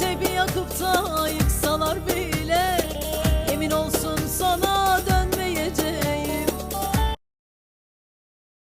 Tebi yakıp da yıksa